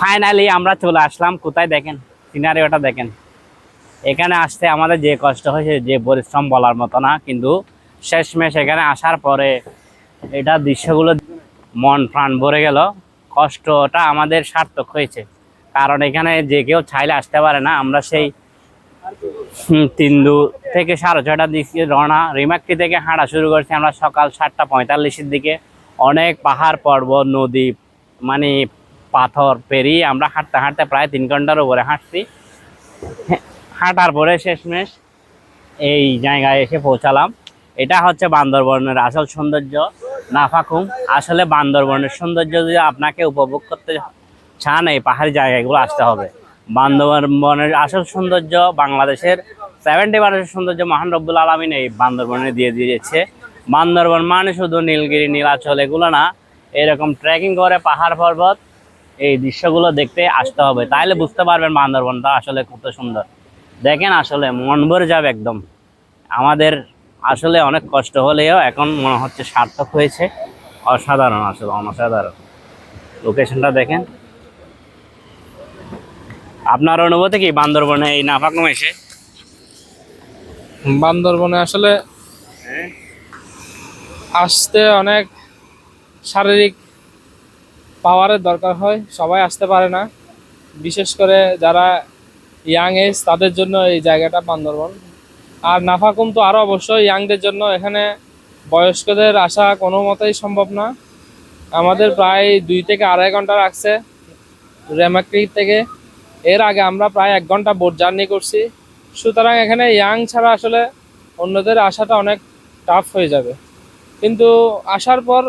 Finally আমরা চলে আসলাম। কোথায় দেখেন? সিনারি ওটা দেখেন। এখানে আসতে আমাদের যে কষ্ট হয়েছে যে পরিশ্রম বলার মতো না, কিন্তু শেষমেশ এখানে আসার পরে এটা দৃশ্যগুলো মন প্রাণ ভরে গেল। কষ্টটা আমাদের সার্থক হয়েছে। কারণ এখানে যে কেউ চাইলে আসতে পারে না। আমরা সেই তিন্দু থেকে সাড়ে ছটার দিকে রওনা, রিমাক্কি থেকে হাঁটা শুরু করছি আমরা সকাল সাতটা পঁয়তাল্লিশের দিকে। অনেক পাহাড়, পর্বত, নদী মানে পাথর পেরিয়ে আমরা হাঁটতে হাঁটতে প্রায় তিন ঘণ্টার উপরে হাঁটছি। হ্যাঁ, হাঁটার পরে শেষমেশ এই জায়গায় এসে পৌঁছালাম। এটা হচ্ছে বান্দরবনের আসল সৌন্দর্য নাফাকুম আসলে বান্দরবনের সৌন্দর্য যদি আপনাকে উপভোগ করতে চান এই পাহাড়ি জায়গাগুলো আসতে হবে। বান্দরবনের আসল সৌন্দর্য বাংলাদেশের সেভেন্টি পার্সেন্ট সৌন্দর্য মহান রব্বুল আলমিন এই বান্দরবনে দিয়ে দিয়েছে। বান্দরবন মানে শুধু নীলগিরি নীলাচল এগুলো না এরকম ট্রেকিং করে পাহাড় পর্বত এই দৃশ্যগুলো দেখতে আসতে হবে। তাইলে বুঝতে পারবেন বান্দরবনটা আসলে কত সুন্দর। দেখেন আসলে মন ভরে যাবে একদম। আমাদের আসলে অনেক কষ্ট হলেও এখন মনে হচ্ছে সার্থক হয়েছে। অসাধারণ আসলে অসাধারণ লোকেশনটা দেখেন। আপনার অনুভূতি কি বান্দরবনে এই নাফাকুম এসে? বান্দরবনে আসলে আসতে অনেক শারীরিক পাওয়ারের দরকার হয়, সবাই আসতে পারে না। বিশেষ করে যারা ইয়াং এজ তাদের জন্য এই জায়গাটা বান্দরবন। আর নাফাকুম তো আরও অবশ্যই ইয়াংদের জন্য এখানে বয়স্কদের আসা কোনো মতেই সম্ভব না। আমাদের প্রায় দুই থেকে আড়াই ঘণ্টা লাগছে রেমাক্রি থেকে। এর আগে আমরা প্রায় এক ঘণ্টা বোট জার্নি করছি। সুতরাং এখানে ইয়াং ছাড়া আসলে অন্যদের আসাটা অনেক টাফ হয়ে যাবে। কিন্তু আসার পর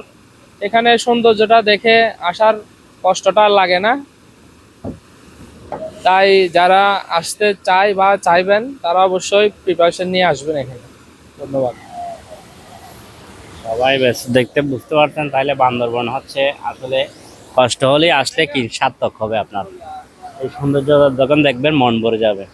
এখানে সৌন্দর্যটা দেখে আসার কষ্টটা লাগে না। তাই যারা আসতে চায় বা চাইবেন, তারা অবশ্যই প্রিপারেশন নিয়ে আসবেন এখানে। ধন্যবাদ। সবাই বেশ, দেখতে বুঝতে পারছেন তাহলে বান্দরবন হচ্ছে আসলে কষ্ট হলেই আসলে কি সার্থক হবে আপনার। এই সৌন্দর্য যখন দেখবেন, মন ভরে যাবে।